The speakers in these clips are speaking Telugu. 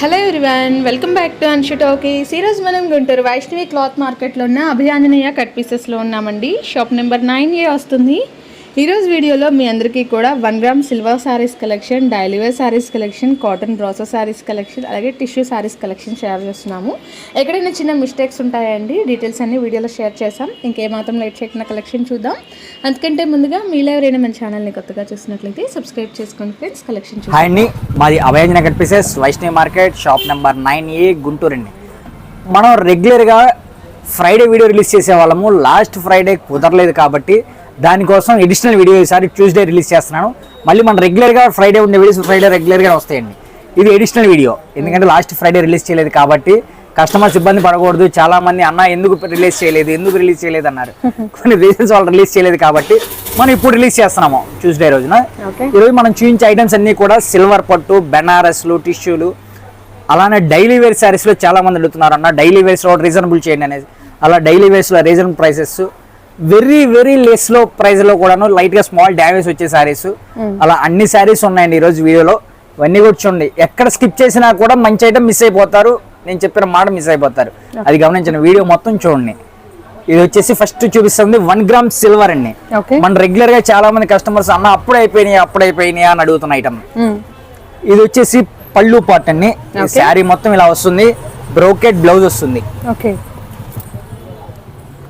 Hello everyone welcome back to Anshu talkies ఈరోజు మనం గుంటూరు వైష్ణవి క్లాత్ మార్కెట్లో ఉన్న అభియాంజనేయ కట్ పీసెస్లో ఉన్నామండి. షాప్ నెంబర్ నైన్ ఏ వస్తుంది? ఈరోజు వీడియోలో మీ అందరికీ కూడా one gram silver sarees collection daily sarees collection cotton brasso sarees collection అలాగే టిష్యూ శారీస్ కలెక్షన్ షేర్ చేస్తున్నాము. ఎక్కడైనా చిన్న మిస్టేక్స్ ఉంటాయండి డీటెయిల్స్ అన్ని వీడియోలో షేర్ చేసాం ఇంకేమాత్రం లేట్ చేయకుండా కలెక్షన్ చూద్దాం. అందుకంటే ముందుగా మీలో ఎవరైనా మన ఛానల్ని కొత్తగా చూసినట్లయితే సబ్స్క్రైబ్ చేసుకోండి ఫ్రెండ్స్ కలెక్షన్ హాయ్ అండి మాది అభయజ్ Nagar pieces Vaishnavi market shop number nine A Guntur అండి. మనం రెగ్యులర్గా ఫ్రైడే వీడియో రిలీజ్ చేసే వాళ్ళము లాస్ట్ ఫ్రైడే కుదరలేదు కాబట్టి దానికోసం ఎడిషనల్ వీడియో ఈసారి ట్యూస్డే రిలీజ్ చేస్తున్నాను. మళ్ళీ మన రెగ్యులర్గా ఫ్రైడే ఉండే వీడియోస్ ఫ్రైడే రెగ్యులర్గా వస్తాయండి. ఇది ఎడిషనల్ వీడియో ఎందుకంటే లాస్ట్ ఫ్రైడే రిలీజ్ చేయలేదు కాబట్టి కస్టమర్స్ ఇబ్బంది పడకూడదు. చాలా మంది అన్న ఎందుకు రిలీజ్ చేయలేదు? ఎందుకు రిలీజ్ చేయలేదు? అన్నారు. కొన్ని రీజన్స్ వాళ్ళు రిలీజ్ చేయలేదు కాబట్టి మనం ఇప్పుడు రిలీజ్ చేస్తున్నాము ట్యూస్డే రోజున. ఈరోజు మనం చూపించే ఐటమ్స్ అన్నీ కూడా సిల్వర్ పట్టు బెనారస్లు టిష్యూలు అలానే డైలీ వేర్ శారీస్లో చాలా మంది అడుగుతున్నారు అన్న డైలీ వేర్స్లో రీజనబుల్ చేయండి అనేది అలా డైలీ వేర్స్లో రీజనబుల్ ప్రైసెస్ వెరీ వెరీ లెస్లో ప్రైస్లో కూడాను లైట్గా స్మాల్ డ్యామేజ్ వచ్చే శారీస్ అలా అన్ని శారీస్ ఉన్నాయండి ఈరోజు వీడియోలో. ఇవన్నీ కూడా చూడండి. ఎక్కడ స్కిప్ చేసినా కూడా మంచి ఐటమ్ మిస్ అయిపోతారు. నేను చెప్పిన మాట మిస్ అయిపోతారు. అది గమనించండి వీడియో మొత్తం చూడండి. ఇది వచ్చేసి ఫస్ట్ చూపిస్తుంది వన్ గ్రామ్ సిల్వర్ అండి. మన రెగ్యులర్గా చాలా మంది కస్టమర్స్ అన్న అప్పుడు అయిపోయినాయి అప్పుడు అయిపోయినాయి అని అడుగుతున్న ఐటమ్ ఇది వచ్చేసి పళ్ళు పాట్ అండి. శారీ మొత్తం ఇలా వస్తుంది. బ్రోకెట్ బ్లౌజ్ వస్తుంది. ఓకే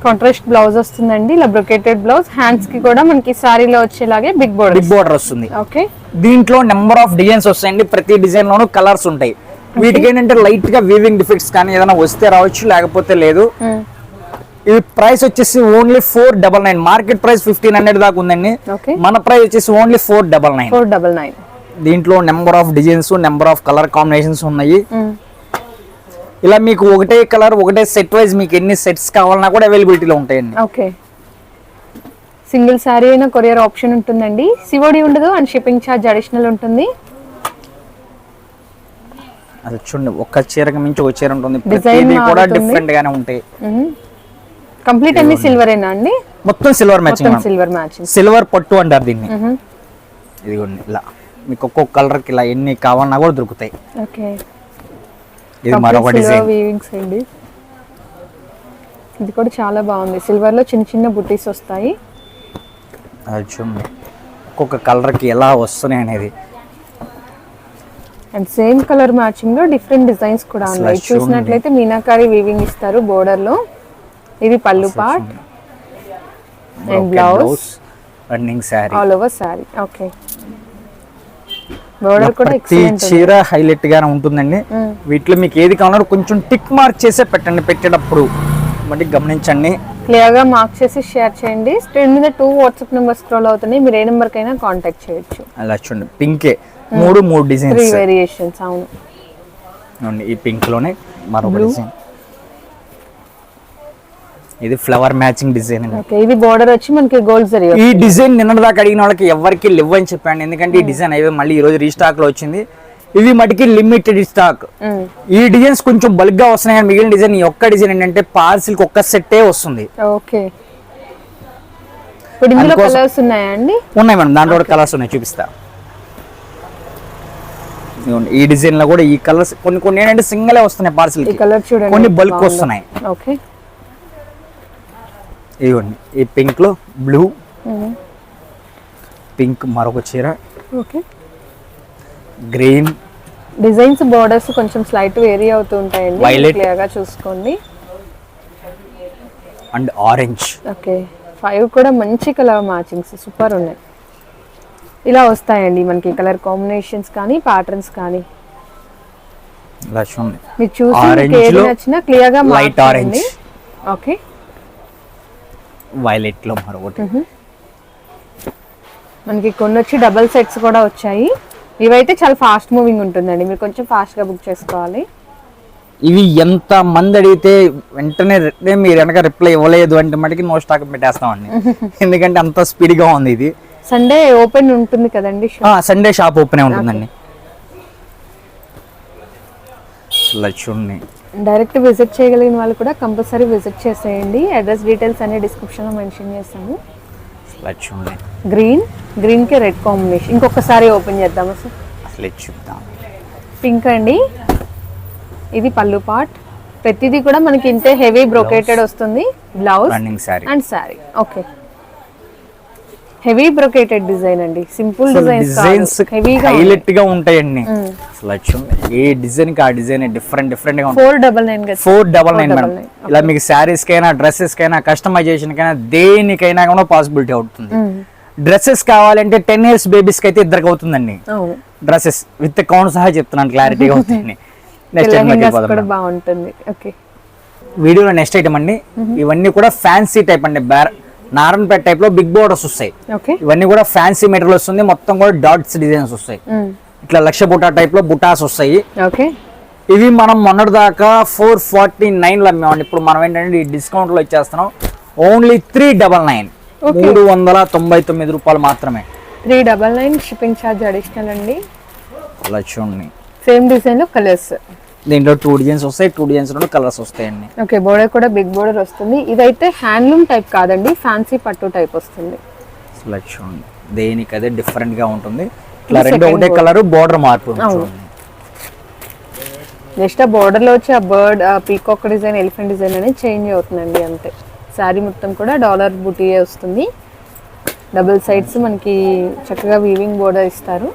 కాంట్రాస్ట్ బ్లౌజ్ వస్తుందండి. ఇలా బ్రొకేటెడ్ బ్లౌజ్. హ్యాండ్స్కి కూడా మనకి సారీలో వచ్చేలాగే బిగ్ బోర్డర్ బిగ్ బోర్డర్ వస్తుంది. ఓకే దీంట్లో నెంబర్ ఆఫ్ డిజైన్స్ వస్తాయండి. ప్రతి డిజైన్ లోనూ కలర్స్ ఉంటాయి. వీటికి ఏంటంటే లైట్గా వీవింగ్ డిఫెక్ట్స్ కానీ ఏదైనా వస్తే రావచ్చు లేకపోతే లేదు. ఇది ప్రైస్ వచ్చేసి only four double nine market price fifteen hundred దాకా ఉందండి. ఓకే మన ప్రైస్ వచ్చేసి only four double nine four double nine దీంట్లో number of designs number of colour combinations ఉన్నాయి. ఇలా మీకు ఒకటే కలర్ ఒకటే సెట్ వైజ్ మీకు ఎన్ని సెట్స్ కావాలన్నా కూడా అవైలబిలిటీలో ఉంటాయండి. ఓకే. సింగిల్ శారీ అయినా కొరియర్ ఆప్షన్ ఉంటుందండి. సివోడి ఉండదు అండ్ షిప్పింగ్ ఛార్జ్ అడిషనల్ ఉంటుంది. అది చూడండి ఒక్క చీరకు మించి ఒక చీర ఉంటుంది. ప్రతిదీ కూడా. డిఫరెంట్ గానే ఉంటాయి. కంప్లీట్ అన్ని సిల్వరేనా అండి? మొత్తం సిల్వర్ మొత్తం మ్యాచింగ్ సిల్వర్ మ్యాచింగ్ సిల్వర్ పట్టు అంటారు దీన్ని. ఇదిగోండి ఇలా. మీకు ఒక్కొక్క కలర్కి ఇలా ఎన్ని కావాలన్నా కూడా దొరుకుతాయి. ఓకే. ఇది మరొక డిజైన్ వీవింగ్స్ అండి. ఇది కూడా చాలా బాగుంది. సిల్వర్లో చిన్న చిన్న బుట్టీస్ వస్తాయి. చూడండి. ఒక్కొక్క కలర్కి ఎలా వస్తున్నాయి అనేది. అండ్ సేమ్ కలర్ మ్యాచింగ్లో డిఫరెంట్ డిజైన్స్ కూడా ఉన్నాయి. చూసినట్లయితే మీనాకారి వీవింగ్ ఇస్తారు బోర్డర్లో. ఇది pallu part and blouse running saree all over saree okay ప్రతి చీర హైలైట్ గానే ఉంటుందండి. వీటిలో మీకు ఏది కావాలన్నా కొంచెం టిక్ మార్క్ చేసే పెట్టండి పెట్టేటప్పుడు. మరి గమనించండి. క్లియర్గా మార్క్ చేసి షేర్ చేయండి. స్క్రీన్ మీద టూ వాట్సాప్ నెంబర్ స్క్రోల్ అవుతున్నాయి. మీరు ఏ నెంబర్ కైనా కాంటాక్ట్ చేయొచ్చు. అలా చూడండి. పింకే మూడు మూడు డిజైన్స్ వేరియేషన్స్ అవును. ఈ పింక్లోనే మరొక డిజైన్ ఇది ఫ్లవర్ మ్యాచింగ్ డిజైన్ ఇది బోర్డర్ వచ్చి మనకి గోల్డ్ జరీ ఈ డిజైన్ నిన్నటి దాకా అడిగిన వాళ్ళకి ఎవరికి లివ్ అని చెప్పాను. ఎందుకంటే ఈ డిజైన్ అయితే మళ్ళీ ఈ రోజు రీస్టాక్లో వచ్చింది. ఇది మటుకి లిమిటెడ్ స్టాక్ ఈ డిజైన్స్ కొంచెం బల్క్గా వస్తున్నాయి కానీ మిగిలిన డిజైన్ ఈ ఒక్క డిజైన్ ఏంటంటే పార్సిల్కి ఒక్క సెట్టే వస్తుంది. ఓకే ఇప్పుడు ఇందులో అందుకోసం- కలర్స్ ఉన్నాయా అండి? ఉన్నాయి మేడం. దాంట్లో కూడా కలర్స్ ఉన్నాయి. చూపిస్తా. ఈ డిజైన్లో కూడా ఈ కలర్స్ కొన్ని కొన్ని ఏంటంటే సింగలే వస్తున్నాయి పార్సిల్ కొన్ని బల్క్. వస్తున్నాయి. ఓకే ఇదిగోండి ఈ పింక్లో బ్లూ పింక్ మరొక చీర. ఓకే. గ్రీన్. డిజైన్స్ బోర్డర్స్ కొంచెం స్లైట్ వేరీ అవుతూ ఉంటాయండి. Violet. క్లియర్గా చూసుకోండి. And orange. ఓకే. ఫైవ్ కూడా మంచి కలర్ మ్యాచింగ్స్ సూపర్ ఉన్నాయి. ఇలా వస్తాయండి మనకి కలర్ కాంబినేషన్స్ కానీ ప్యాటర్న్స్ కానీ. ఇలా చూడండి. మీరు చూసి నచ్చినా క్లియర్గా light orange. ఓకే. వైలెట్లో మరొకటి మనకి కొన్ని వచ్చి డబల్ సెట్స్ కూడా వచ్చాయి. ఇవైతే చాలా ఫాస్ట్ మూవింగ్ ఉంటుందండి. మీరు కొంచెం ఫాస్ట్గా బుక్ చేసుకోవాలి. ఇవి ఎంత మంది అడిగితే వెంటనే మీరు వెనక రిప్లై ఇవ్వలేదు అంటే మటుకి నో స్టాక్ పెట్టేస్తామండి. ఎందుకంటే అంత స్పీడ్గా ఉంది ఇది. సండే ఓపెన్ ఉంటుంది కదండి. సండే షాప్ ఓపెన్ ఉంటుందండి. చూడండి. డైరెక్ట్ విజిట్ చేయగలిగిన వాళ్ళు కూడా కంపల్సరీ విజిట్ చేసేయండి. అడ్రస్ డీటెయిల్స్ అన్ని description లో మెన్షన్ చేస్తాము. గ్రీన్ గ్రీన్కి రెడ్ కాంబినేషన్ ఇంకొకసారి ఓపెన్ చేద్దామా సార్ అసలు చూద్దాం పింక్ అండి. ఇది పళ్ళు పార్ట్ ప్రతిదీ కూడా మనకి ఇంతే హెవీ బ్రొకేటెడ్ వస్తుంది. Blouse and saree okay heavy brocaded design అండి. సింపుల్ డిజైన్స్ హైలైట్గా ఉంటాయండి. అసలు. ఏ డిజైన్కి ఆ డిజైన్ డిఫరెంట్ డిఫరెంట్గా four double nine four double nine madam. 499. ఇలా మీకు శారీస్ కైనా డ్రెస్సెస్ కైనా కస్టమైజేషన్ కైనా దేనికైనా కూడా పాసిబిలిటీ అవుతుంది. డ్రెస్సెస్ కావాలంటే టెన్ ఇయర్స్ బేబీస్కి అయితే ఇద్దరికి అవుతుందండి. డ్రెస్సెస్ విత్ కౌంట్ సహా చెప్తున్నాను క్లారిటీగా అవుతుంది. నెక్స్ట్ బాగుంటుంది. ఓకే వీడియోలో నెక్స్ట్ ఐటమ్ అండి. ఇవన్నీ కూడా ఫ్యాన్సీ టైప్ అండి. బ్యార్ నారాయణపేట టైప్లో బిగ్ బోర్డర్స్ వస్తాయి. ఓకే ఇవన్నీ కూడా ఫ్యాన్సీ మెటీరియల్ వస్తుంది. మొత్తం కూడా డాట్స్ డిజైన్స్ వస్తాయి. ఇట్లా లక్ష బుటా టైప్లో బుటాస్ వస్తాయి. ఓకే ఇవి మనం మొన్నటి దాకా ఫోర్ ఫార్టీ నైన్లో అమ్మామండి ఇప్పుడు మనం ఏంటంటే డిస్కౌంట్లో ఇచ్చేస్తున్నాం. ఓన్లీ త్రీ డబల్ నైన్ మూడు వందల తొంభై తొమ్మిది రూపాయలు మాత్రమే. Three double nine shipping charge additional అండి. అలా చూడండి. సేమ్ డిజైన్లో కలర్స్ దీంట్లో టూ డిజైన్స్ వస్తాయి టూ డిజైన్స్లో కలర్స్ వస్తాయండి. ఓకే బోర్డర్ కూడా బిగ్ బోర్డర్ వస్తుంది. ఇదైతే హ్యాండ్లూమ్ టైప్ కాదండి ఫ్యాన్సీ పట్టు టైప్ వస్తుంది. చూడండి. దేనికి అదే డిఫరెంట్గా ఉంటుంది ఇట్లా రెండు ఒకటే కలర్ బోర్డర్ మార్పు నెక్స్ట్ ఆ బోర్డర్లో వచ్చి ఆ bird peacock design elephant design అనేది చేంజ్ అవుతుందండి అంతే. శారీ మొత్తం కూడా డాలర్ బుటీ వస్తుంది. డబుల్ సైడ్స్ మనకి చక్కగా వీవింగ్ బోర్డర్ ఇస్తారు.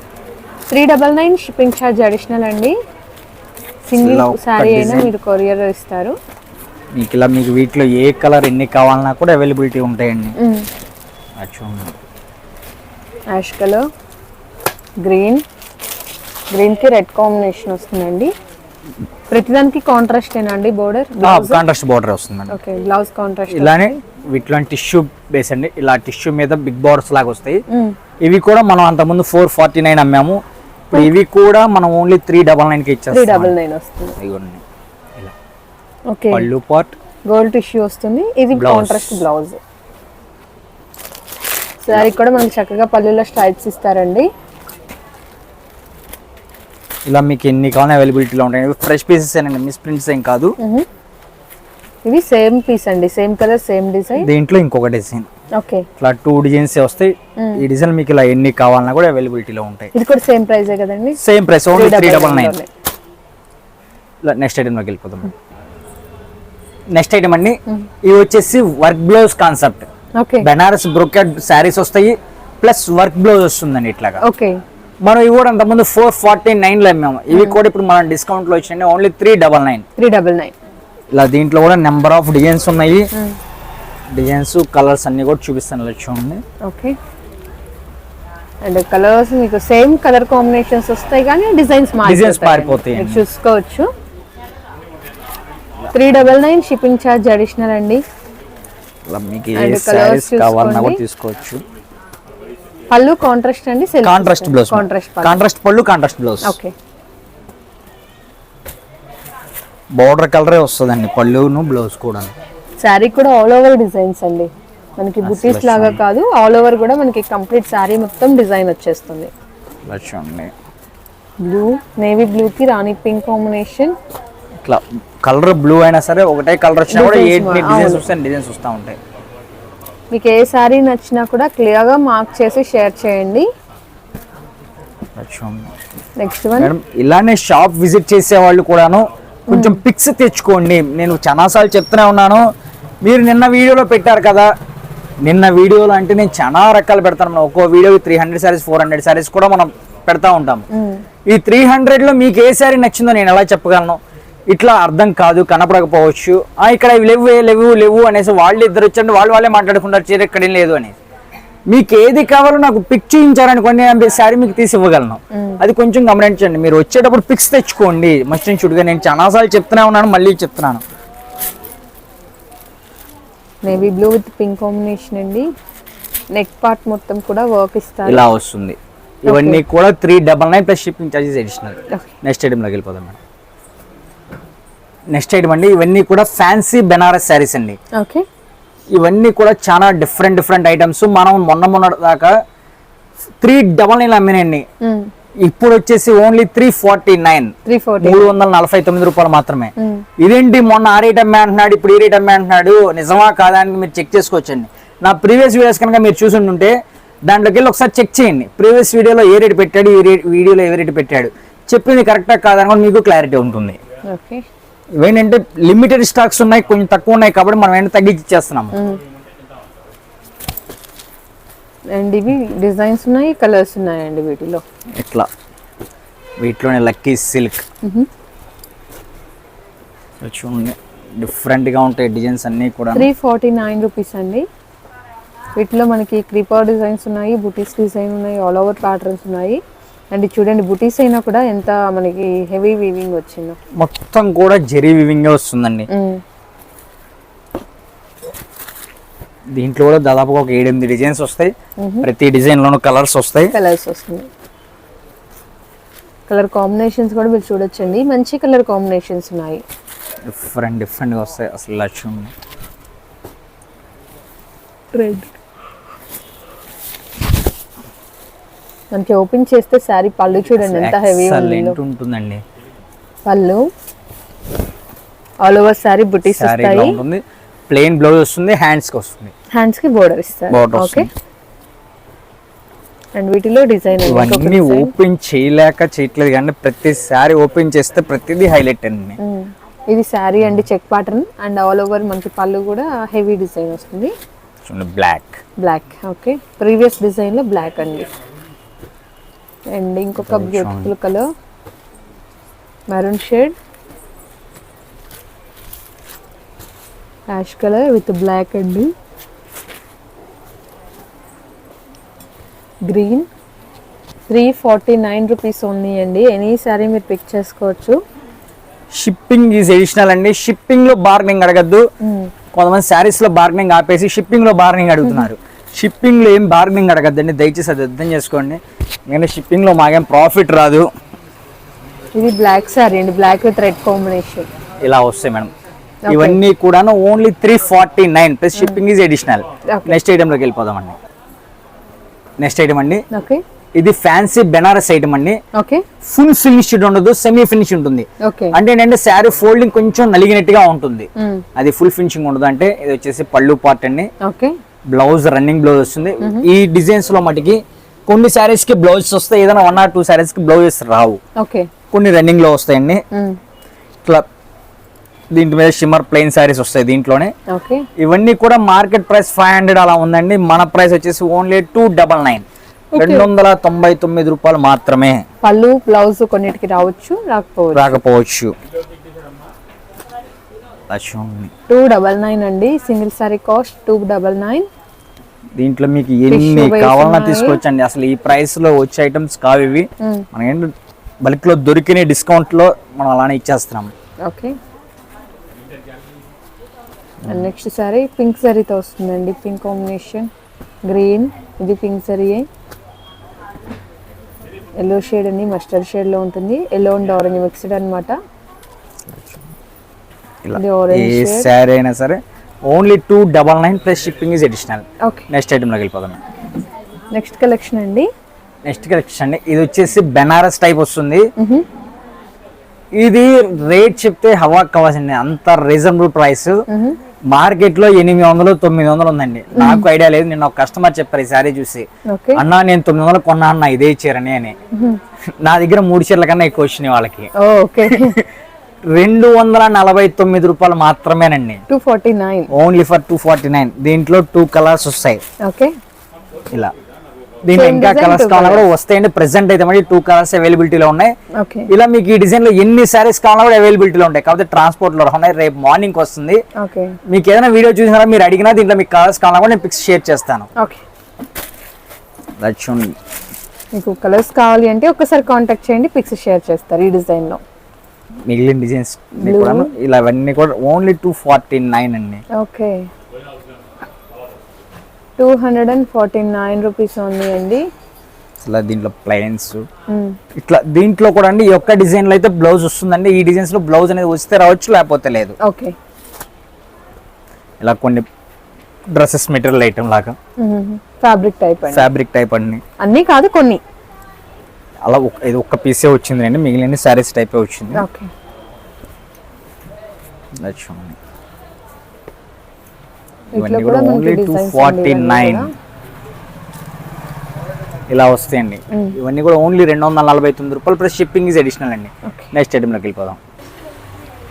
Three double nine shipping charge additional అండి. సింగిల్ శారీ అయినా. మీరు కొరియర్ ఇస్తారు. మీకు ఇలా మీకు వీటిలో ఏ కలర్ ఎన్ని కావాలన్నా కూడా అవైలబిలిటీ ఉంటాయండి. యాష్ కలర్ గ్రీన్ గ్రీన్కి రెడ్ కాంబినేషన్ వస్తుందండి. ప్రతిదానికి కాంట్రాస్ట్ ఏనండి బోర్డర్ కాంట్రాస్ట్ బోర్డర్ వస్తుంది మేడం ఓకే బ్లౌజ్ కాంట్రాస్ట్ ఇలానే వీటిలో టిష్యూ బేస్ అండి. ఇలా టిష్యూ మీద బిగ్ బోర్డర్స్ లాగా వస్తాయి. ఇవి కూడా మనం అంతకుముందు ఫోర్ ఫార్టీ నైన్ అమ్మాము. ఇప్పుడు ఇవి కూడా మనం ఓన్లీ త్రీ డబల్ నైన్కి త్రీ ఇచ్చేస్తాం డబల్ నైన్ వస్తుంది. ఇదిగోండి ఇలా. ఓకే. పళ్ళు పాట్ గోల్డ్ టిష్యూ వస్తుంది. ఇది. కాంట్రాస్ట్ బ్లౌజ్ సారీ కూడా మనకి చక్కగా పల్లెల్లో స్ట్రైప్స్ ఇస్తారండి. ఇలా మీకు ఎన్ని కావాలని అవైలబిలిటీలో ఉంటాయి. ఫ్రెష్ పీసెస్ అండి మిస్ ప్రింట్స్ ఏం కాదు. ఇవి సేమ్ పీస్ అండి సేమ్ కలర్ సేమ్ డిజైన్ దీంట్లో ఇంకొక డిజైన్ ఇట్లా టూ డిజైన్స్ వస్తాయి. ఈ డిజైన్ మీకు ఇలా ఎన్ని కావాలన్నా కూడా అవైలబిలిటీలో ఉంటాయి. ఇది కూడా సేమ్ ప్రైజే కదండి? Same price only three double nine next ఐటెంలోకి వెళ్ళిపోతాం నెక్స్ట్ ఐటమ్ అండి ఇవి వచ్చేసి work blouse concept okay. Banaras brocade sarees వస్తాయి ప్లస్ వర్క్ బ్లౌజ్ వస్తుందండి ఇట్లాగా. ఓకే. మనం ఇవి కూడా అంతకుముందు ఫోర్ ఫార్టీ నైన్లో అమ్మాము. ఇవి కూడా ఇప్పుడు మనం డిస్కౌంట్లో వచ్చినాయి only three double nine three double nine ఇలా దీంట్లో కూడా నెంబర్ ఆఫ్ డిజైన్స్ ఉన్నాయి. డిజైన్స్ కలర్స్ అన్ని కూడా చూపిస్తాను చూడండి. ఓకే అండ్ కలర్స్ మీకు సేమ్ కలర్ కాంబినేషన్స్ వస్తాయి కానీ డిజైన్స్ Designs మారిపోతాయండి. చూసుకోవచ్చు. Three double nine shipping charge additional అండి. మీకు ఏ శారీస్ కావాలన్నా కూడా. తీసుకోవచ్చు. పళ్ళు కాంట్రాస్ట్ అండి కాంట్రాస్ట్ బ్లౌజ్ కాంట్రాస్ట్ కాంట్రాస్ట్ పళ్ళు. కాంట్రాస్ట్ బ్లౌజ్ ఓకే బోర్డర్ కలరే వస్తుందండి పళ్ళును బ్లౌజ్ కూడా శారీ కూడా ఆల్ ఓవర్ డిజైన్స్ అండి. మనకి బుటీస్ లాగా కాదు ఆల్ ఓవర్ కూడా మనకి కంప్లీట్ శారీ మొత్తం డిజైన్ వచ్చేస్తుంది. బ్లూ నేవీ బ్లూకి రాణి పింక్ కాంబినేషన్ ఇట్లా కలర్ బ్లూ అయినా సరే ఒకటే కలర్ వచ్చినా కూడా ఏ డిజైన్స్. వస్తాయి డిజైన్స్ వస్తూ ఉంటాయి. మీకు ఏ శారీ నచ్చినా కూడా క్లియర్గా మార్క్ చేసి షేర్ చేయండి. నెక్స్ట్ వన్ మేడం ఇలానే షాప్ విజిట్ చేసే వాళ్ళు కూడాను కొంచెం పిక్స్ తెచ్చుకోండి. నేను చాలాసార్లు చెప్తూనే ఉన్నాను. మీరు నిన్న వీడియోలో పెట్టారు కదా. నిన్న వీడియోలో అంటే నేను చాలా రకాలు పెడతాను మనం. ఒక్కో video three hundred saris four hundred saris కూడా మనం పెడతా ఉంటాం. ఈ త్రీ లో మీకు ఏ శారీ నచ్చిందో నేను ఎలా చెప్పగలను? ఇట్లా అర్థం కాదు కనపడకపోవచ్చు. ఆ ఇక్కడ లేవు ఏ లేవు లేవు అనేసి వాళ్ళు ఇద్దరు వచ్చండి వాళ్ళు వాళ్ళే మాట్లాడుకుంటారు చీర ఇక్కడేం లేదు అని మీకు ఏది కావాలో నాకు పిక్ చూపించారనుకోండి నేను శారీ మీకు తీసి ఇవ్వగలను. అది కొంచెం గమనించండి. మీరు వచ్చేటప్పుడు పిక్స్ తెచ్చుకోండి. మస్ట్ చుడుగా నేను చాలాసార్లు చెప్తూనే ఉన్నాను మళ్ళీ చెప్తున్నాను. Navy blue with pink combination అండి. నెక్ పార్ట్ మొత్తం కూడా వర్క్ ఇస్తారు. ఇలా వస్తుంది. ఇవన్నీ కూడా three double nine plus shipping charges additional next ఐటెంలోకి వెళ్ళిపోదాం మేడం నెక్స్ట్ ఐటమ్ అండి ఇవన్నీ కూడా ఫ్యాన్సీ బెనారస్ శారీస్ అండి. ఓకే ఇవన్నీ కూడా చాలా డిఫరెంట్ డిఫరెంట్ ఐటమ్స్ మనం మొన్న మొన్న దాకా త్రీ డబల్ నైన్ అమ్మినండి ఇప్పుడు వచ్చేసి ఓన్లీ త్రీ ఫార్టీ నైన్ మూడు వందల నలభై తొమ్మిది రూపాయలు మాత్రమే. ఇదేంటి? మొన్న ఆ రేట్ అమ్మే అంటున్నాడు ఇప్పుడు ఈ రేట్ అమ్మే అంటున్నాడు. నిజమా కాదా అని మీరు చెక్ చేసుకోవచ్చండి. నా ప్రీవియస్ వీడియోస్ కనుక మీరు చూసి ఉంటే దాంట్లోకి వెళ్ళి ఒకసారి చెక్ చేయండి. ప్రీవియస్ వీడియోలో ఏ రేట్ పెట్టాడు ఈ రేట్ వీడియోలో ఏ రేట్ పెట్టాడు. చెప్పింది కరెక్టా కాదని కూడా మీకు క్లారిటీ ఉంటుంది. ఇవేంటంటే లిమిటెడ్ స్టాక్స్ ఉన్నాయి కొంచెం తక్కువ ఉన్నాయి కాబట్టి మనం ఏంటంటే తగ్గించి ఇచ్చేస్తున్నాము. అండ్ ఇవి డిజైన్స్ ఉన్నాయి కలర్స్ ఉన్నాయండి వీటిలో. ఇట్లా. వీటిలోనే లక్కీ సిల్క్. చూడండి. డిఫరెంట్గా ఉంటాయి డిజైన్స్ అన్నీ కూడా త్రీ ఫార్టీ నైన్ రూపీస్ అండి. వీటిలో మనకి క్రీపర్ డిజైన్స్ ఉన్నాయి బుటీస్ డిజైన్ ఉన్నాయి ఆల్ ఓవర్ ప్యాటర్న్స్ ఉన్నాయి. అండ్ చూడండి బుటీస్ అయినా కూడా ఎంత మనకి హెవీ వీవింగ్ వచ్చిందో. మొత్తం కూడా జెరీ వివింగ్ వస్తుందండి. దీంట్లో కూడా దాదాపుగా ఒక ఏడెనిమిది డిజైన్స్ వస్తాయి. ప్రతి డిజైన్ లోను కలర్స్ వస్తాయి. కలర్స్ వస్తున్నాయి. కలర్ కాంబినేషన్స్ కూడా మీరు చూడొచ్చండి. మంచి కలర్ కాంబినేషన్స్ ఉన్నాయి. డిఫరెంట్ డిఫరెంట్గా వస్తాయి. అసలు లక్ష్యం రెడ్ మనకి ఓపెన్ చేస్తే శారీ పళ్ళు చూడండి ఎంత హెవీ ఉంటుందండి. పళ్ళు. ఆల్ ఓవర్ శారీ బుటీస్ వస్తాయి. ప్లెయిన్ బ్లౌజ్ వస్తుంది హ్యాండ్స్కి వస్తుంది. హ్యాండ్స్కి బోర్డర్ ఇస్తారు ఓకే. అండ్ వీటిలో డిజైన్ ఇవన్నీ ఓపెన్ చేయలేక చేయట్లేదు కానీ ప్రతిసారి ఓపెన్ చేస్తే ప్రతిదీ హైలైట్ అండి. ఇది శారీ అండి check pattern and all over మనకి పళ్ళు కూడా హెవీ డిజైన్ వస్తుంది. చూడండి బ్లాక్ బ్లాక్ ఓకే ప్రీవియస్ డిజైన్లో బ్లాక్ అండి. అండ్ ఇంకొక beautiful colour maroon shade ash colour with black అండి. Green. Three forty nine rupees only అండి. ఎనీ సారీ మీరు పిక్ చేసుకోవచ్చు. షిప్పింగ్ ఈజ్ ఎడిషనల్ అండి. షిప్పింగ్లో బార్గెనింగ్ అడగద్దు కొంతమంది శారీస్లో బార్గెనింగ్ ఆపేసి షిప్పింగ్లో బార్గెనింగ్ అడుగుతున్నారు. షిప్పింగ్లో ఏం బార్గెనింగ్ అడగద్దండి. దయచేసి అది అర్థం చేసుకోండి. ఎందుకంటే షిప్పింగ్లో మాకేం ప్రాఫిట్ రాదు. ఇది బ్లాక్ సారీ అండి. బ్లాక్ విత్ రెడ్ కాంబినేషన్ ఇలా వస్తాయి మేడం. ఇవన్నీ కూడా only three forty nine plus shipping is additional. Next ఐటెంలోకి వెళ్ళిపోదామండి. నెక్స్ట్ ఐటమ్ అండి. ఇది ఫ్యాన్సీ బెనారస్ ఐటమ్ అండి. ఓకే. ఫుల్ ఫినిష్డ్ ఉండదు సెమీ ఫినిష్ ఉంటుంది. ఓకే. అంటే ఏంటంటే శారీ ఫోల్డింగ్ కొంచెం నలిగినట్టుగా ఉంటుంది. అది ఫుల్ ఫినిషింగ్ ఉండదు అంటే ఇది వచ్చేసి పళ్ళు పార్ట్ అండి. ఓకే. బ్లౌజ్ రన్నింగ్ బ్లౌజ్ వస్తుంది. ఈ డిజైన్స్లో మటుకి కొన్ని శారీస్కి బ్లౌజెస్ వస్తాయి ఏదైనా వన్ ఆర్ టూ శారీస్కి బ్లౌజెస్ రావు. ఓకే. కొన్ని రన్నింగ్లో వస్తాయండి. ఇట్లా దీంట్ మీద షిమ్మర్ ప్లెయిన్ శారీస్ వస్తాయి దీంట్లోనే. ఇవన్నీ కూడా మార్కెట్ ప్రైస్ ఫైవ్ హండ్రెడ్ అలా ఉందండి. మన ప్రైస్ వచ్చేసి ఓన్లీ టూ డబల్ నైన్ రెండు వందల తొంభై తొమ్మిది రూపాయలు మాత్రమే. పళ్ళు బ్లౌజ్ కొన్నిటికి రావచ్చు రాకపోవచ్చు. రాకపోవచ్చు. టూ డబల్ నైన్ అండి. Single sari cost two double nine దీంట్లో మీకు ఎన్ని కావాలన్నా. తీసుకోవచ్చండి. అసలు ఈ ప్రైస్లో వచ్చే ఐటమ్స్ కావు ఇవి. మనం ఏంటి బల్క్లో దొరికిన డిస్కౌంట్లో మనం అలానే ఇచ్చేస్తున్నాం. Okay. And next sari pink సారీతో వస్తుందండి. పింక్ కాంబినేషన్ గ్రీన్ ఇది పింక్ సారీయే ఎల్లో షేడ్ అండి మస్టర్డ్ షేడ్లో ఉంటుంది. Yellow and orange mixed orange ఏ. శారీ అయినా సరే only two double nine plus shipping is additional okay next ఐటమ్లోకి వెళ్ళిపోదాం. నెక్స్ట్ కలెక్షన్ అండి. నెక్స్ట్ కలెక్షన్ అండి. ఇది వచ్చేసి బెనారస్ టైప్ వస్తుంది. ఇది రేట్ చెప్తే హవా కావాల్సింది అంత రీజనబుల్ ప్రైస్ మార్కెట్లో ఎనిమిది వందలు తొమ్మిది వందలు ఉందండి. నాకు ఐడియా లేదు. నిన్న ఒక కస్టమర్ చెప్పారు ఈ సారీ చూసి. అన్నా నేను తొమ్మిది వందలు కొన్నా అన్న ఇదే ఇచ్చారని అని. నా దగ్గర మూడు చీరల కన్నా ఎక్కువ వచ్చినాయి వాళ్ళకి. ఓకే. రెండు వందల నలభై తొమ్మిది రూపాయలు మాత్రమేనండి. Two forty nine. Only for two forty nine. దీంట్లో టూ కలర్స్ వస్తాయి. ఓకే. ఇలా. దీంట్లో Same ఇంకా కలర్స్ కావాలన్నా కూడా వస్తాయండి. ప్రెసెంట్ అయితే మరి టూ కలర్స్ అవైలబిలిటీలో ఉన్నాయి. ఓకే ఇలా మీకు ఈ డిజైన్లో ఎన్ని సారీస్ కావాలన్నా కూడా అవైలబిలిటీలో ఉంటాయి. కాకపోతే ట్రాన్స్పోర్ట్లో ఉన్నాయి రేపు మార్నింగ్ వస్తుంది. ఓకే మీకు ఏదైనా వీడియో చూసినా మీరు అడిగినా దీంట్లో మీకు కలర్స్ కావాలన్నా కూడా నేను పిక్స్ షేర్ చేస్తాను. మీకు కలర్స్ కావాలి అంటే ఒకసారి కాంటాక్ట్ చేయండి పిక్స్ షేర్ చేస్తారు ఈ డిజైన్లో. మిగిలిన డిజైన్స్ కూడా ఇలా ఇవన్నీ కూడా ఓన్లీ టూ ఫార్టీ నైన్ అండి. Okay two hundred and forty nine rupees ఉంది అండి అసలు దీంట్లో ప్లైన్స్. ఇట్లా దీంట్లో కూడా అండి ఈ ఒక్క డిజైన్లో అయితే బ్లౌజ్ వస్తుందండి. ఈ డిజైన్స్లో బ్లౌజ్ అనేది వస్తే రావచ్చు లేకపోతే లేదు. ఓకే. ఇలా కొన్ని డ్రెస్సెస్ మెటీరియల్ ఐటమ్ లాగా. ఫ్యాబ్రిక్ టైప్ ఫ్యాబ్రిక్ టైప్ అండి. అన్నీ కాదు కొన్ని. అలా ఒక- ఇది ఒక్క పీసే వచ్చింది అండి మిగిలిన శారీస్ టైపే వచ్చింది. ఓకే. ఇవన్నీ కూడా ఓన్లీ టూ ఫార్టీ నైన్ ఇలా వస్తాయండి. ఇవన్నీ కూడా ఓన్లీ రెండు వందల నలభై తొమ్మిది రూపాయలు. ప్లస్ షిప్పింగ్ ఇస్ అడిషనల్ అండి. నెక్స్ట్ ఐటెంలోకి వెళ్ళిపోదాం.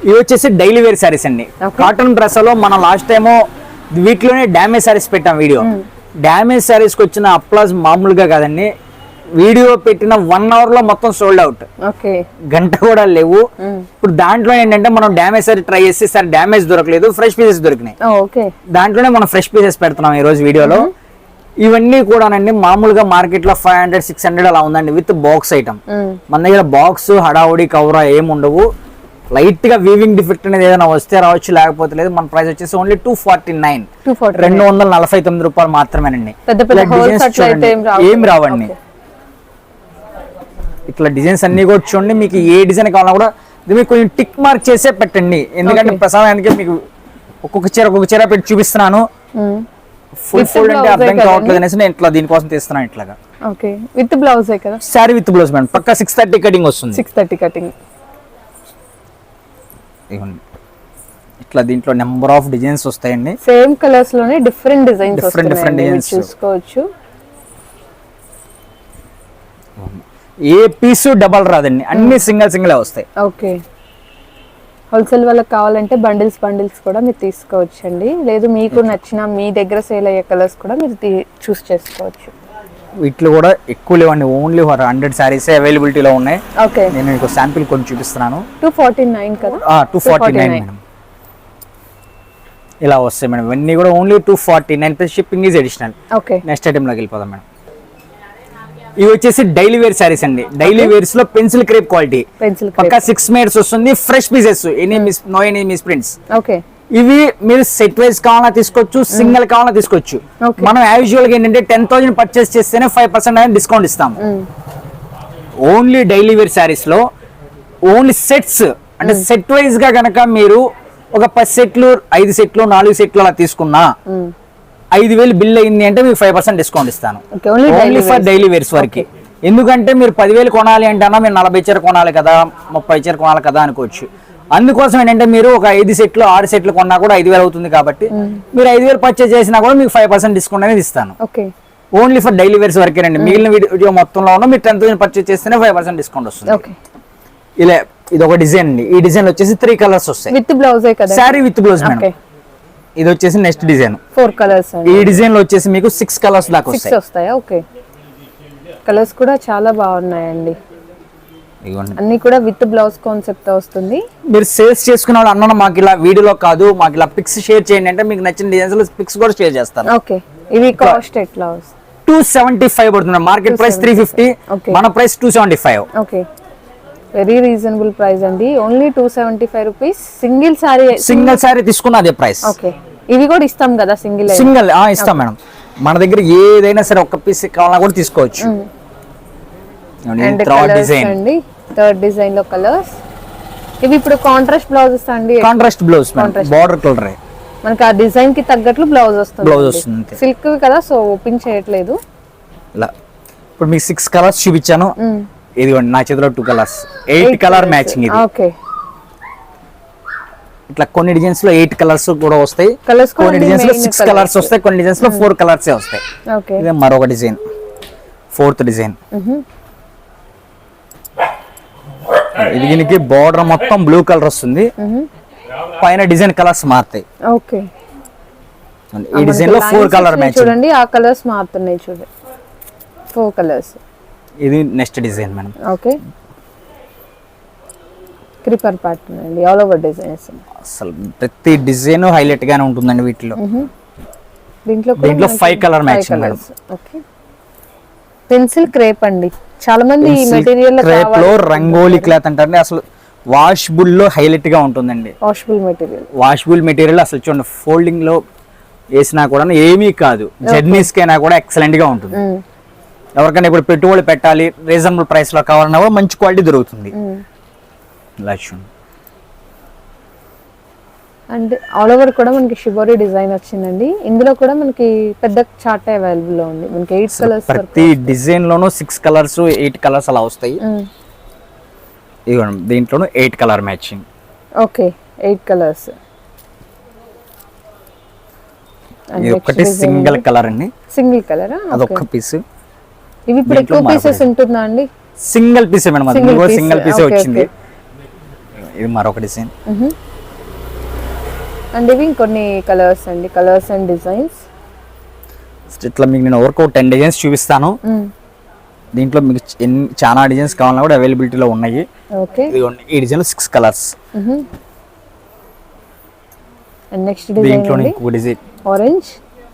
ఇవి వచ్చేసి డైలీ వేర్ శారీస్ అండి. కాటన్ డ్రెస్లో మనం లాస్ట్ టైము వీటిలోనే డ్యామేజ్ శారీస్ పెట్టాం వీడియో. డ్యామేజ్ శారీస్కి వచ్చిన అప్లాజ్ మామూలుగా కాదండి. వీడియో పెట్టిన వన్ అవర్లో మొత్తం సోల్డ్ అవుట్ ఓకే. గంట కూడా లేవు. ఇప్పుడు దాంట్లో ఏంటంటే మనం డ్యామేజ్ సారీ ట్రై చేస్తే సార్ డ్యామేజ్ దొరకలేదు ఫ్రెష్ పీసెస్ దొరికినాయి. ఓకే. దాంట్లోనే మనం ఫ్రెష్ పీసెస్ పెడుతున్నాం ఈ రోజు వీడియోలో. ఇవన్నీ కూడానండి మామూలుగా మార్కెట్లో ఫైవ్ హండ్రెడ్ సిక్స్ హండ్రెడ్ అలా ఉందండి విత్ బాక్స్ ఐటమ్ మన దగ్గర బాక్స్ హడావుడి కవర్ ఏమి ఉండవు. లైట్గా వీవింగ్ డిఫెక్ట్ అనేది ఏదైనా వస్తే రావచ్చు లేకపోతే లేదు మన ప్రైస్ వచ్చేసి ఓన్లీ టూ ఫార్టీ నైన్ రెండు వందల నలభై తొమ్మిది రూపాయలు మాత్రమేనండి. పెద్ద పెద్ద ఇలా holes designs అట్లా అయితే చూడండి. ఏం రావు. ఏం రావండి Okay. ఇట్లా డిజైన్స్ అన్ని కూడా చూడండి. మీకు ఏ డిజైన్ కావాలన్నా కూడా ఇది మీకు కొంచెం టిక్ మార్క్ చేసే పెట్టండి. ఎందుకంటే. ప్రసాదానికి మీకు ఒక్కొక్క చీర ఒక్కొక్క చీర పెట్టి చూపిస్తున్నాను. ఫుల్ With ఫుల్ అంటే అర్థం కావట్లేదు అనేసి నేను ఇట్లా దీనికోసం తీస్తున్నాను ఇట్లాగా. ఓకే విత్ బ్లౌజే కదా? శారీ విత్ బ్లౌజ్ మేడం పక్క సిక్స్ థర్టీ కటింగ్ వస్తుంది. సిక్స్ థర్టీ కటింగ్ ఇదిగోండి. ఇట్లా దీంట్లో నెంబర్ ఆఫ్ డిజైన్స్ వస్తాయండి. Same కలర్స్లోనే different designs Different, different designs. చూసుకోవచ్చు. ఏ పీసు డబల్ రాదండి. అన్ని సింగిల్ సింగిల్ వస్తాయి. ఓకే. హోల్సేల్ వాళ్ళకి కావాలంటే బండిల్స్ బండిల్స్ కూడా మీరు తీసుకోవచ్చండి. లేదు మీకు నచ్చిన మీ దగ్గర సేల్ అయ్యే కలర్స్ కూడా మీరు చూస్ చేసుకోవచ్చు. వీటిలో కూడా ఎక్కువ లేవండి. ఓన్లీ హండ్రెడ్ శారీసే అవైలబిలిటీలో ఉన్నాయి. ఓకే. నేను మీకు శాంపిల్ కొన్ని చూపిస్తున్నాను. టూ ఫార్టీ నైన్ కదా? Two forty nine madam. ఇలా వస్తాయి మేడం. ఇవన్నీ కూడా only two forty nine. Plus shipping is additional. Okay. Next ఐటెంలోకి వెళ్ళిపోదాం మేడం. ఇవి వచ్చేసి డైలీ వేర్ శారీస్ అండి. డైలీ వేర్స్లో పెన్సిల్ క్రేప్ క్వాలిటీ. పెన్సిల్ పక్కా సిక్స్ మీటర్స్ వస్తుంది fresh pieces any miss no any miss prints. Okay. ఇవి మీరు సెట్ వైజ్ కావాలన్నా తీసుకోవచ్చు సింగిల్ కావాలన్నా తీసుకోవచ్చు. మనం యాజువల్గా ఏంటంటే టెన్ థౌసండ్ పర్చేస్ చేస్తేనే ఫైవ్ పర్సెంట్ అనేది డిస్కౌంట్ ఇస్తాం ఓన్లీ డైలీ వేర్ శారీస్లో ఓన్లీ సెట్స్ అంటే సెట్ వైజ్గా గనక మీరు ఒక పది సెట్లు ఐదు సెట్లు నాలుగు సెట్లు అలా తీసుకున్నా ఐదు వేలు బిల్ అయింది అంటే మీకు ఫైవ్ పర్సెంట్ డిస్కౌంట్ ఇస్తాను. Only for. డైలీ వేర్స్ వరకు. ఎందుకంటే మీరు పదివేలు కొనాలి అంటే అన్నా మీరు నలభై చీర కొనాలి కదా ముప్పై చీర కొనాలి కదా అనుకోవచ్చు. అందుకోసం ఏంటంటే మీరు ఒక ఐదు సెట్లు ఆరు సెట్లు కొన్నా కూడా ఐదు వేలు అవుతుంది కాబట్టి మీరు ఐదు వేలు పర్చేజ్ చేసినా కూడా మీకు ఫైవ్ పర్సెంట్ డిస్కౌంట్ అనేది ఇస్తాను. Okay. Only for daily wears వరకేనండి మిగిలిన వీడియో మొత్తంలో ఉన్న మీరు టెన్ థౌసండ్ పర్చేజ్ చేస్తేనే ఫైవ్ పర్సెంట్ డిస్కౌంట్ వస్తుంది. ఇలా ఇది ఒక డిజైన్ అండి. ఈ డిజైన్ వచ్చేసి త్రీ కలర్స్ వస్తాయి. విత్ బ్లౌజే శారీ విత్ బ్లౌజ్ మేడం ఇది వచ్చేసి నెక్స్ట్ డిజైన్ ఫోర్ కలర్స్ ఈ డిజైన్లో వచ్చేసి మీకు సిక్స్ కలర్స్ దాకా సిక్స్ వస్తాయి. వస్తాయా? ఓకే కలర్స్ కూడా చాలా బాగున్నాయండి. అన్ని కూడా విత్ బ్లౌజ్ కాన్సెప్ట్ వస్తుంది. మీరు సేల్స్ చేసుకున్న వాళ్ళు అన్న మాకు ఇలా వీడియోలో కాదు మాకు ఇలా పిక్స్ షేర్ చేయండి అంటే మీకు నచ్చిన డిజైన్స్లో పిక్స్ కూడా షేర్ చేస్తాను. ఓకే ఇవి కాస్ట్ ఎట్లా వస్తుంది టూ సెవెంటీ ఫైవ్ పడుతుంది మార్కెట్ ప్రైస్ త్రీ ఫిఫ్టీ. మన price two seventy five okay very reasonable price అండి. Only two seventy five rupees single sari single sari తీసుకున్న అదే ప్రైస్ ఓకే ఇవి కూడా ఇస్తాం కదా సింగిల్ సింగిల్ ఇస్తాం మేడం. మన దగ్గర ఏదైనా సరే ఒక పీస్ కావాలన్నా కూడా తీసుకోవచ్చు. అండ్ థర్డ్ కలర్స్ డిజైన్ అండి. థర్డ్ డిజైన్లో కలర్స్ ఇవి ఇప్పుడు కాంట్రాస్ట్ బ్లౌజెస్ అండి. Contrast blouse. బార్డర్ కలర్ మనకి ఆ డిజైన్కి తగ్గట్లు బ్లౌజ్ వస్తుంది Blouse వస్తుంది. సిల్క్ కదా సో ఓపెన్ చేయట్లేదు. ఇలా. ఇప్పుడు మీకు సిక్స్ కలర్స్ చూపించాను. ఇదిగోండి నా చేతిలో two colours eight colour matching ఇది. ఓకే ఇట్లా కొన్ని డిజైన్స్లో ఎయిట్ కలర్స్ కూడా వస్తాయి. కొన్ని డిజైన్స్లో సిక్స్. కలర్స్ వస్తాయి కొన్ని డిజైన్స్లో ఫోర్ కలర్స్ వస్తాయి. ఓకే ఇదే మరొక డిజైన్ ఫోర్త్ డిజైన్ ఇది దీనికి బార్డర్ మొత్తం బ్లూ కలర్ వస్తుంది. పైన డిజైన్ కలర్స్ మారుతాయి. ఓకే ఈ డిజైన్లో ఫోర్ కలర్ మ్యాచ్ చూడండి ఆ కలర్స్ మారుతున్నాయి చూడండి ఫోర్ కలర్స్ ఇది next design madam. Okay creeper pattern అండి ఆల్ ఓవర్ డిజైన్స్ అసలు ప్రతి డిజైన్ హైలైట్ గానే ఉంటుందండి వీటిలో. దీంట్లో దీంట్లో five colour matching madam. Okay pencil crepe అండి. చాలా మంది ఈ మెటీరియల్ క్రేప్లో రంగోలీ క్లాత్ అంటారండి. అసలు వాషబుల్లో హైలైట్గా ఉంటుందండి. వాషబుల్ మెటీరియల్ వాషబుల్ మెటీరియల్ అసలు చూడండి ఫోల్డింగ్లో వేసినా కూడా ఏమీ కాదు. జర్నీస్ కైనా కూడా ఎక్సలెంట్గా ఉంటుంది. ఎవరికైనా ఇప్పుడు పెట్టుబడి పెట్టాలి రీజనబుల్ ప్రైస్లో కావాలన్నా కూడా మంచి క్వాలిటీ దొరుకుతుంది. చూడండి అండ్ ఆల్ ఓవర్ కూడా మనకి షిబోరి డిజైన్ వచ్చిందండి. ఇందులో కూడా మనకి పెద్ద చార్ట్ అవైలబుల్లో ఉంది. మనకి ఎయిట్ కలర్స్ ప్రతి డిజైన్ లోనూ సిక్స్ కలర్స్ ఎయిట్ కలర్స్ అలా వస్తాయి. ఇదిగోండి దీంట్లోనూ eight colour matching okay eight colours ఇది ఒకటి సింగిల్ కలర్ అండి. సింగిల్ కలరా అదొక్క పీస్ ఇవి ఇప్పుడు ఎక్కువ పీసెస్ ఉంటుందా అండి? సింగిల్ పీస్ మేడం అది. కూడా piece. సింగిల్ పీసే వచ్చింది. ఇది మరొక డిజైన్ అండ్ ఇవి ఇంకొన్ని కలర్స్ అండి. కలర్స్ అండ్ డిజైన్స్ ఇట్లా మీకు నేను వర్క్ టెన్ డిజైన్స్ చూపిస్తాను. దీంట్లో మీకు ఎన్ని చాలా డిజైన్స్ కావాలన్నా కూడా అవైలబిలిటీలో ఉన్నాయి. ఈ design six colours and next design దీంట్లో ఇంకో డిజైన్ ఆరెంజ్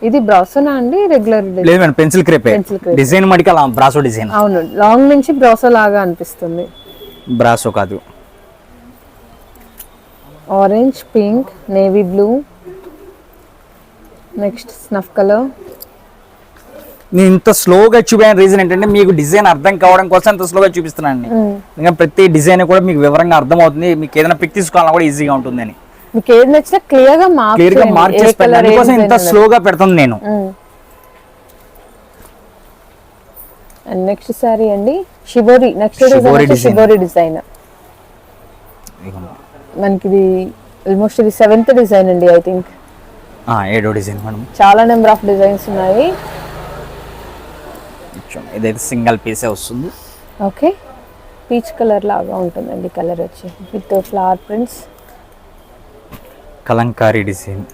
ఇది బ్రాసోనా అండి? రెగ్యులర్ లేదు మేడం పెన్సిల్ క్రేపే. డిజైన్ మడికి అలా బ్రాసో డిజైన్. అవును లాంగ్ నుంచి బ్రాసో లాగా అనిపిస్తుంది. బ్రాసో కాదు. Orange pink navy blue next snuff colour నేను ఇంత స్లోగా చూపించిన రీజన్ ఏంటంటే మీకు డిజైన్ అర్థం కావడం కోసం ఇంత స్లోగా చూపిస్తున్నాను ఇంకా ప్రతి డిజైన్ కూడా మీకు వివరంగా అర్థం అవుతుంది మీకు ఏదైనా పిక్ తీసుకోవాలన్నా కూడా ఈజీగా ఉంటుందని. మీకు ఏది నచ్చినా క్లియర్గా మార్క్ క్లియర్గా మార్క్ చేసి. అందుకోసం ఇంత స్లోగా పెడుతుంది నేను. నెక్స్ట్ సారీ అండి షిబోరి నెక్స్ట్ Shibori డిజైన్ మనకి ఇది ఆల్మోస్ట్ ఇది సెవెంత్ డిజైన్ అండి ఐ థింక్ ఏడో డిజైన్ మేడం. చాలా నెంబర్ ఆఫ్ డిజైన్స్ ఉన్నాయి. ఇదైతే సింగిల్ పీసే వస్తుంది. ఓకే పీచ్ కలర్ లాగా ఉంటుందండి కలర్ వచ్చి. With flower prints Kalamkari design.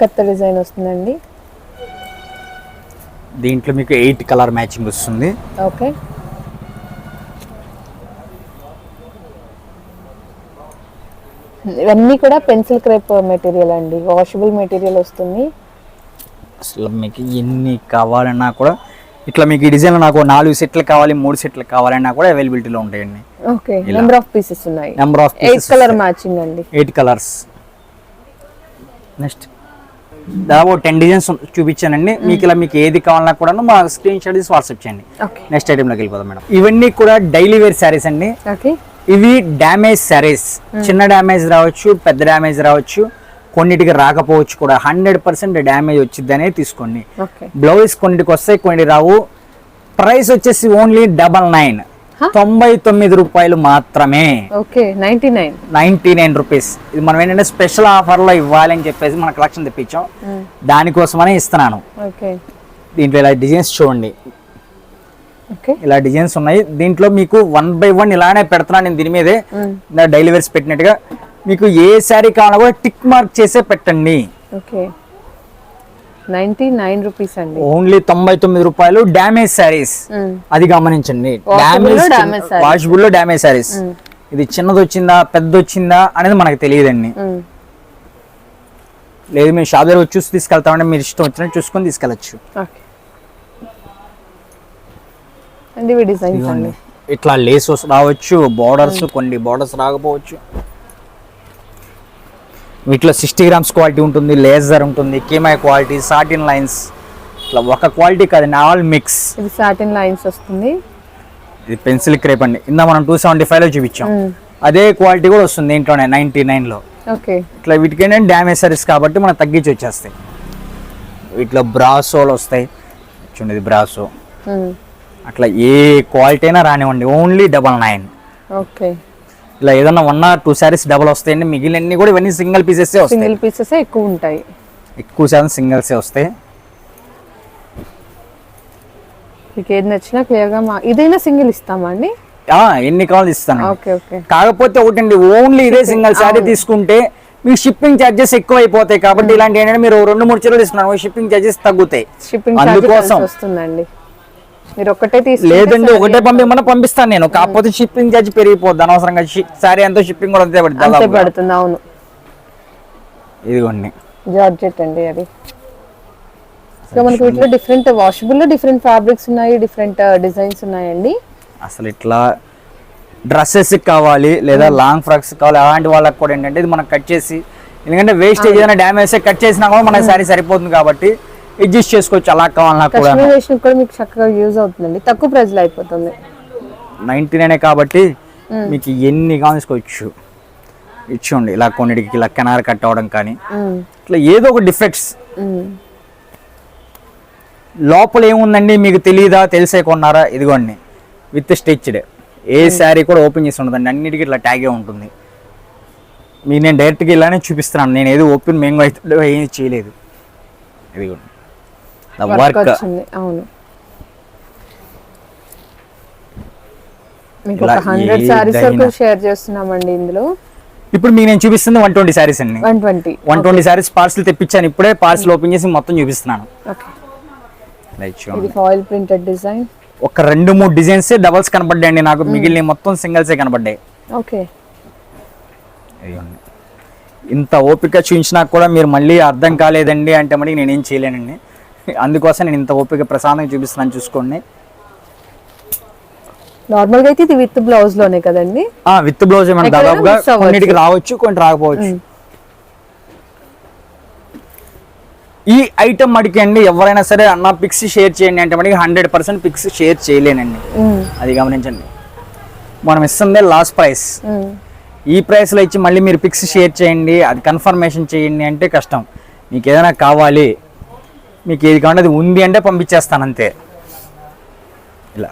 కొత్త డిజైన్ వస్తుందండి. దీంట్లో మీకు ఎయిట్ కలర్ మ్యాచింగ్ వస్తుంది. ఓకే. ఇవన్నీ కూడా పెన్సిల్ క్రేప్ మెటీరియల్ అండి. వాషబుల్ మెటీరియల్ వస్తుంది. అసలు మీకు ఎన్ని కావాలన్నా కూడా ఇట్లా మీకు ఈ డిజైన్ నాకు నాలుగు సెట్లు కావాలి మూడు సెట్లు కావాలన్నా కూడా అవైలబిలిటీలో ఉంటాయండి. ఓకే నెంబర్ ఆఫ్ పీసెస్ ఉన్నాయి. Number of eight colour matching అండి. ఎయిట్ కలర్స్ నెక్స్ట్ దాదాపు టెన్ డిజైన్స్ చూపించానండి. మీకు ఇలా మీకు ఏది కావాలన్నా కూడా మా స్క్రీన్ షాట్ తీసి వాట్సాప్ చేయండి. నెక్స్ట్ ఐటెంలోకి వెళ్ళిపోదాం మేడం. ఇవన్నీ కూడా డైలీ వేర్ శారీస్ అండి. ఇవి డ్యామేజ్ శారీస్ చిన్న డ్యామేజ్ రావచ్చు పెద్ద డ్యామేజ్ రావచ్చు. కొన్నిటికి రాకపోవచ్చు కూడా. హండ్రెడ్ పర్సెంట్ డ్యామేజ్ వచ్చిందనే తీసుకోండి. బ్లౌజ్ కొన్నిటికి వస్తాయి కొన్ని రావు. ప్రైస్ వచ్చేసి ఓన్లీ డబల్ నైన్? తొంభై తొమ్మిది రూపాయలు మాత్రమే. Okay ninety nine. Ninety nine rupees. ఇది మనం ఏంటంటే స్పెషల్ ఆఫర్లో ఇవ్వాలి అని చెప్పేసి మన కలెక్షన్ తెప్పించాం దానికోసమనే ఇస్తున్నాను. ఓకే. దీంట్లో ఇలా డిజైన్స్ చూడండి. ఓకే. ఇలా డిజైన్స్ ఉన్నాయి. దీంట్లో మీకు వన్ బై వన్ ఇలానే పెడుతున్నాను నేను దీని మీదే. డైలీ వేర్స్ పెట్టినట్టుగా మీకు ఏ శారీ కావాలన్నా కూడా టిక్ మార్క్ చేసే పెట్టండి. ఓకే. నైన్ రూపీస్ అండి. ఓన్లీ తొంభై తొమ్మిది రూపాయలు డ్యామేజ్ శారీస్. అది గమనించండి. డ్యామేజ్. వాషబుల్లో డ్యామేజ్ శారీస్. ఇది చిన్నది వచ్చిందా పెద్ద వచ్చిందా అనేది మనకు తెలియదండి. లేదు మేము షాప్ దగ్గర చూసి తీసుకెళ్తామంటే మీరు ఇష్టం వచ్చినట్టు చూసుకొని తీసుకెళ్ళచ్చు. ఇట్లా లేస్ రావచ్చు బార్డర్స్ కొన్ని బార్డర్స్ రాకపోవచ్చు. వీటిలో సిక్స్టీ గ్రామ్స్ క్వాలిటీ ఉంటుంది లేజర్ ఉంటుంది కేమాయ్ క్వాలిటీ సాటిన్ లైన్స్. ఇట్లా ఒక క్వాలిటీ కాదండి ఆల్ మిక్స్. ఇది సాటిన్ లైన్స్ వస్తుంది. ఇది పెన్సిల్ క్రేప్ అండి. ఇందా మనం టూ సెవెంటీ ఫైవ్లో చూపించాం. అదే క్వాలిటీ కూడా వస్తుంది దీంట్లోనే నైంటీ నైన్లో ఓకే. ఇట్లా వీటికి ఏంటంటే డ్యామేజ్ సర్వీస్ కాబట్టి మనం తగ్గించి వచ్చేస్తాయి. వీటిలో బ్రాసోలు వస్తాయి. చూడండి బ్రాసో. అట్లా ఏ క్వాలిటీ అయినా రానివ్వండి. Only double nine. ఓకే. ఇలా ఏదన్నా one or two saris double వస్తాయండి. మిగిలినన్ని కూడా ఇవన్నీ సింగిల్ పీసెస్ వస్తాయి. సింగిల్ పీసెస్ ఎక్కువ ఉంటాయి. ఎక్కువ శాతం సింగిల్సే వస్తాయి. మీకు ఏది నచ్చినా క్లియర్గా మా ఇదైనా సింగిల్ ఇస్తామా అండి? ఎన్ని కావాలి ఇస్తాను. Okay okay. కాకపోతే ఒకటండి ఓన్లీ ఇదే సింగిల్ శారీ తీసుకుంటే మీకు షిప్పింగ్ ఛార్జెస్ ఎక్కువ అయిపోతాయి కాబట్టి ఇలాంటి ఏంటంటే మీరు రెండు మూడు చీరలు తీసుకున్నారు షిప్పింగ్ ఛార్జెస్ తగ్గుతాయి. షిప్పింగ్ అందుకోసం. వస్తుందండి. మీరు ఒక్కటే తీసుకుంటే లేదండి సరే. ఒకటే పంపిమని పంపిస్తాను నేను. కాకపోతే షిప్పింగ్ ఛార్జ్ పెరిగిపోద్ది అనవసరంగా శారీ ఎంతో షిప్పింగ్ కూడా అంతే పడుతుంది అంతే దాదాపుగా. పడుతుంది అవును. ఇదిగోండి. జార్జెట్ అండి అది. సో మనకి వీటిలో డిఫరెంట్ వాషబుల్ డిఫరెంట్ ఫ్యాబ్రిక్స్ ఉన్నాయి డిఫరెంట్ డిజైన్స్ ఉన్నాయండి. అసలు ఇట్లా డ్రెస్సెస్ కావాలి లేదా లాంగ్ ఫ్రాక్స్ కావాలి అలాంటి వాళ్ళకి కూడా ఏంటంటే ఇది మనం కట్ చేసి ఎందుకంటే వేస్టేజ్ ఏదైనా డ్యామేజ్ కట్ చేసినా కూడా మన శారీ సరిపోతుంది కాబట్టి అడ్జస్ట్ చేసుకోవచ్చు అలా కావాలన్నా కూడా కస్టమైజేషన్ కూడా మీకు చక్కగా యూజ్ అవుతుందండి. తక్కువ ప్రైస్లో అయిపోతుంది. నైన్టీ నైనే కాబట్టి మీకు ఎన్ని కావాలి తీసుకోవచ్చు. ఇచ్చుండి ఇలా కొన్నిటికి ఇలా కెనార్ కట్ అవ్వడం కానీ. ఇట్లా ఏదో ఒక డిఫెక్ట్స్. లోపల ఏముందండి? మీకు తెలియదా తెలిసే కొన్నారా? ఇదిగోండి విత్ స్టిచ్డ్. ఏ శారీ కూడా ఓపెన్ చేసి ఉండదండి. అన్నిటికీ ఇట్లా ట్యాగే ఉంటుంది. మీకు నేను డైరెక్ట్గా ఇలానే చూపిస్తున్నాను. నేను ఏదో ఓపెన్ మేము అయితే ఏం చేయలేదు. ఇదిగోండి. వర్క్ అవును. మీకు ఇలా ఒక హండ్రెడ్. శారీస్ వరకు షేర్ చేస్తున్నామండి ఇందులో. ఇప్పుడు మీకు నేను చూపిస్తుంది వన్ ట్వంటీ శారీస్ అండి. One twenty one twenty saris parcel తెప్పించాను. ఇప్పుడే పార్సల్ ఓపెన్ చేసి మొత్తం చూపిస్తున్నాను. ఇది ఫాయిల్ ప్రింటెడ్ డిజైన్ ఒక రెండు మూడు డిజైన్స్ డబల్స్ కనపడ్డాయండి నాకు. మిగిలిన మొత్తం సింగిల్సే కనపడ్డాయి ఓకే. ఇంత ఓపిక చూపించినా కూడా మీరు మళ్ళీ అర్థం కాలేదండి అంటే మరి నేనేం చేయలేనండి. అందుకోసం నేను ఇంత ఓపిక ప్రశాంతంగా చూపిస్తున్నాను చూసుకోండి. నార్మల్గా అయితే ఇది విత్ బ్లౌజ్లోనే కదండి? ఆ విత్ బ్లౌజ్ ఏమైనా ఎక్కడైనా దాదాపుగా. కొన్నిటికి రావచ్చు కొన్ని రాకపోవచ్చు. ఈ ఐటమ్ మడికి అండి ఎవరైనా సరే అన్న పిక్స్ షేర్ చేయండి అంటే మడికి హండ్రెడ్ పర్సెంట్ పిక్స్ షేర్ చేయలేనండి. అది గమనించండి. మనం ఇస్తుంది లాస్ట్ ప్రైస్. ఈ ప్రైస్లో ఇచ్చి మళ్ళీ మీరు పిక్స్ షేర్ చేయండి అది కన్ఫర్మేషన్ చేయండి అంటే కష్టం. మీకు ఏదైనా కావాలి మీకు ఏది కావాలి అది ఉంది అంటే పంపించేస్తాను అంతే. ఇలా.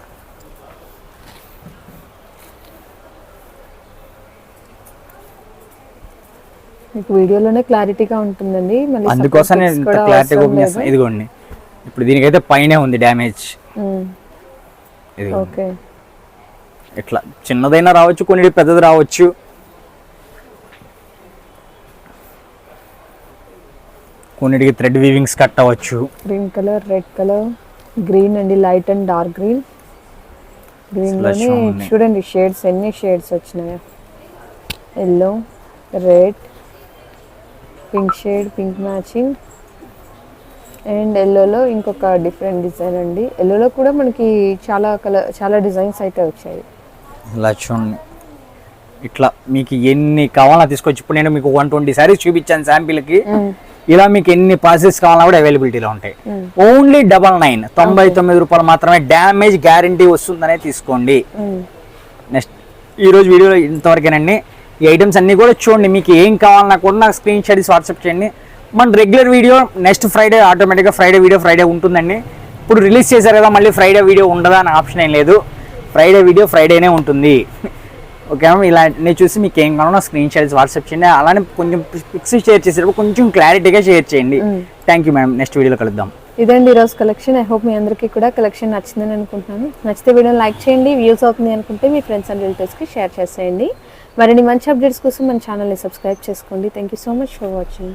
మీకు వీడియోలోనే క్లారిటీగా ఉంటుందండి. అందుకోసం నేను క్లారిటీ ఓపెన్ చేస్తాను ఇదిగోండి. ఇప్పుడు దీనికైతే పైనే ఉంది డ్యామేజ్. ఇది ఓకే. ఇట్లా చిన్నదైనా రావచ్చు కొన్ని పెద్దది రావచ్చు. కొన్నిటికి థ్రెడ్ వీవింగ్స్ కట్ అవ్వచ్చు green colour red colour green అండి లైట్ అండ్ డార్క్ గ్రీన్ గ్రీన్లోనే. చూడండి షేడ్స్ ఎన్ని షేడ్స్ వచ్చినాయో. Yellow red pink shade pink matching and ఎల్లోలో ఇంకొక డిఫరెంట్ డిజైన్ అండి. ఎల్లోలో కూడా మనకి చాలా కలర్ చాలా డిజైన్స్ అయితే వచ్చాయి. ఇలా చూడండి ఇట్లా మీకు ఎన్ని కావాలన్నా తీసుకోవచ్చు ఇప్పుడు నేను మీకు వన్ ట్వంటీ సారీస్ చూపించాను శాంపిల్కి. ఇలా మీకు ఎన్ని పాసెస్ కావాలన్నా కూడా అవైలబిలిటీలో ఉంటాయి. ఓన్లీ డబల్ నైన్ తొంభై తొమ్మిది రూపాయలు మాత్రమే డ్యామేజ్ గ్యారంటీ వస్తుందనే తీసుకోండి. నెక్స్ట్ ఈరోజు వీడియోలో ఇంతవరకేనండి. ఈ ఐటమ్స్ అన్నీ కూడా చూడండి మీకు ఏం కావాలన్నా కూడా నాకు స్క్రీన్ షాట్ వాట్సాప్ చేయండి. మన రెగ్యులర్ వీడియో నెక్స్ట్ ఫ్రైడే ఆటోమేటిక్గా ఫ్రైడే వీడియో ఫ్రైడే ఉంటుందండి. ఇప్పుడు రిలీజ్ చేశారు కదా మళ్ళీ ఫ్రైడే వీడియో ఉండదా అనే ఆప్షన్ ఏం లేదు. ఫ్రైడే వీడియో ఫ్రైడేనే ఉంటుంది. ఓకే ఇలా నేను చూసి మీకు ఏం కావాలో స్క్రీన్ షాట్స్ వాట్సాప్ చేయండి. అలానే కొంచెం పిక్స్ షేర్ చేసేటప్పుడు కొంచెం క్లారిటీగా షేర్ చేయండి. థ్యాంక్ యూ మేడం నెక్స్ట్ వీడియోలో కలుద్దాం. ఇదండి ఈరోజు కలెక్షన్ ఐ హోప్ మీ అందరికీ కూడా కలెక్షన్ నచ్చిందని అనుకుంటున్నాను. నచ్చితే వీడియో లైక్ చేయండి. వ్యూస్ అవుతుంది అనుకుంటే మీ ఫ్రెండ్స్ అండ్ రిలేటివ్స్కి షేర్ చేసేయండి. మరిన్ని మంచి అప్డేట్స్ కోసం మన ఛానల్ని సబ్స్క్రైబ్ చేసుకోండి. Thank you so much for watching